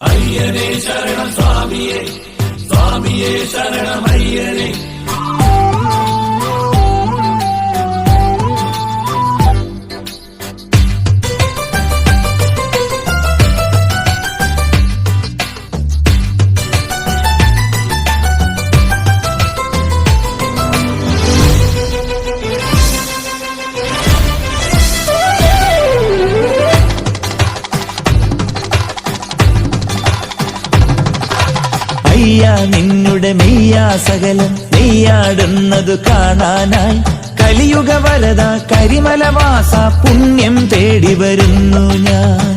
അയ്യനെ ശരണം സ്വാമിയെ സ്വാമിയെ ശരണം അയ്യനെ അയ്യ നിന്നുടെ മെയ്യാ സകലം നെയ്യാടുന്നതു കാണാനായി. കലിയുഗ വലത കരിമലവാസ പുണ്യം തേടി വരുന്നു ഞാൻ.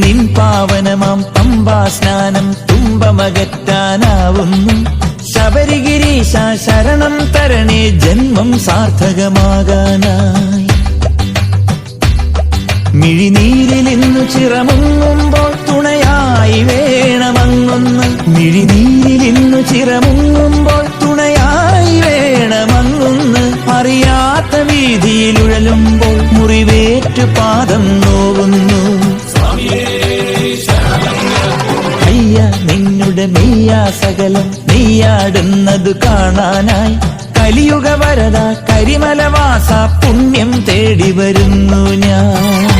നിൻ പാവനമാം പമ്പാ സ്നാനം തുമ്പമകറ്റാനാവുന്നു. ശബരിഗിരീശ ശരണം തരണേ ജന്മം സാർത്ഥകമാകാനായി. മിഴിനീരിൽ ഇന്നു ചിറമുങ്ങുമ്പോൾ തുണയായി വേണമങ്ങൊന്ന്. മിഴിനീരിലിന്നു ചിറമുങ്ങുമ്പോൾ തുണയായി വേണമങ്ങുന്ന്. അറിയാത്ത വീതിയിലുഴലുമ്പോൾ മുറിവേറ്റു പാദം നോവുന്നു. അയ്യ നിന്നുടെ മെയ്യാ സകലം നെയ്യാടുന്നത് കാണാനായി. കലിയുഗ വരത കരിമലവാസ പുണ്യം തേടി വരുന്നു ഞാൻ.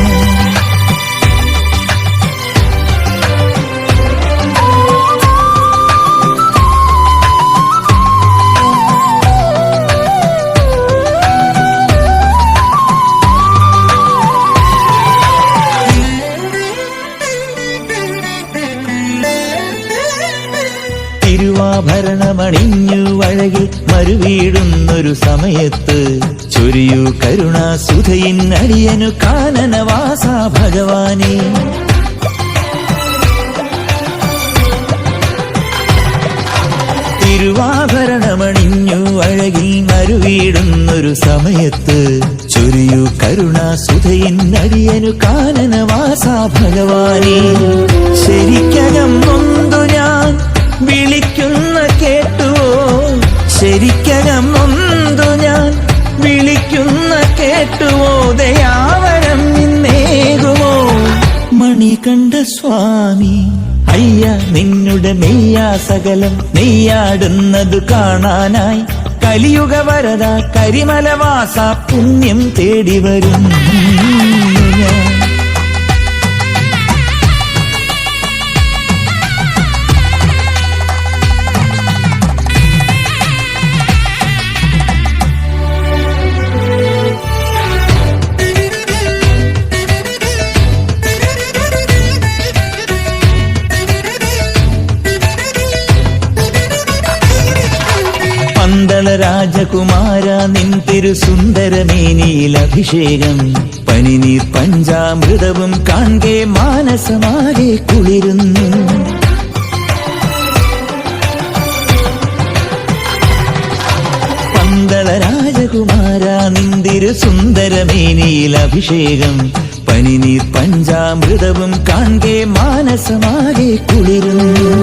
തിരുവാഭരണമണിഞ്ഞു വഴകി മരുവീടുന്നൊരു സമയത്ത് ചൊരിയു കരുണാസുധയിൻ അടിയനു കാനനവാസ ഭഗവാനെ. തിരുവാഭരണമണിഞ്ഞു അഴകിൽ മരുവീടുന്നൊരു സമയത്ത് ചൊരിയു കരുണാസുധയിൻ അടിയനു കാനനവാസ ഭഗവാനെ. ശരിക്കകം ശരിക്കകം നൊന്തു ഞാൻ വിളിക്കുന്ന കേട്ടുവോ? ദയാവരം നിന്നേകുമോ? മണികണ്ഠ സ്വാമി അയ്യ നിന്നുടെ മെയ്യാ സകലം നെയ്യാടുന്നത് കാണാനായി. കലിയുഗ വരത കരിമലവാസ പുണ്യം തേടി വരും. പന്തള രാജകുമാര നിൻ തിരുസുന്ദരമേനിയിൽ അഭിഷേകം. പനിനീർ പഞ്ചാമൃതവും കാൺകെ മാനസമാകെ കുളിരുന്നു. മംഗള രാജകുമാര നിൻ സുന്ദരമേനിയിൽ അഭിഷേകം. പനിനീർ പഞ്ചാമൃതവും കാൺകെ മാനസമാകെ കുളിരുന്നു.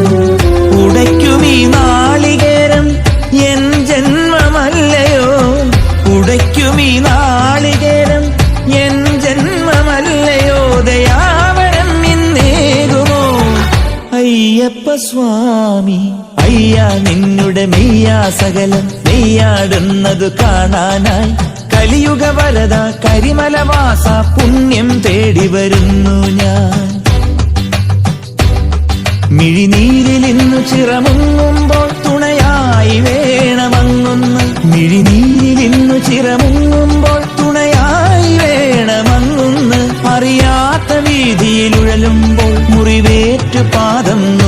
അയ്യപ്പ സ്വാമി അയ്യ നിന്നുടെ മെയ്യാ സകലം. നെയ്യാടുന്നത് കാണാനായി. കലിയുഗ വരത കരിമലവാസ പുണ്യം തേടി വരുന്നു ഞാൻ. മിഴിനീരിൽ ഇന്നു ചിറമുങ്ങുമ്പോൾ തുണയായി വേണമങ്ങുന്നു. മിഴിനീരിൽ ഇന്നു ചിറമുങ്ങുമ്പോൾ തുണയായി വേണമങ്ങുന്നു. അറിയാത്ത വീതിയിലുഴലുമ്പോൾ മുറിവേറ്റു പാദം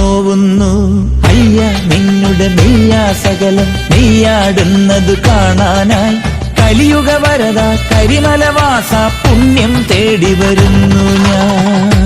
സകലം നെയ്യാടുന്നത് കാണാനായി. കലിയുഗ വരത കരിമലവാസ പുണ്യം തേടി വരുന്നു ഞാൻ.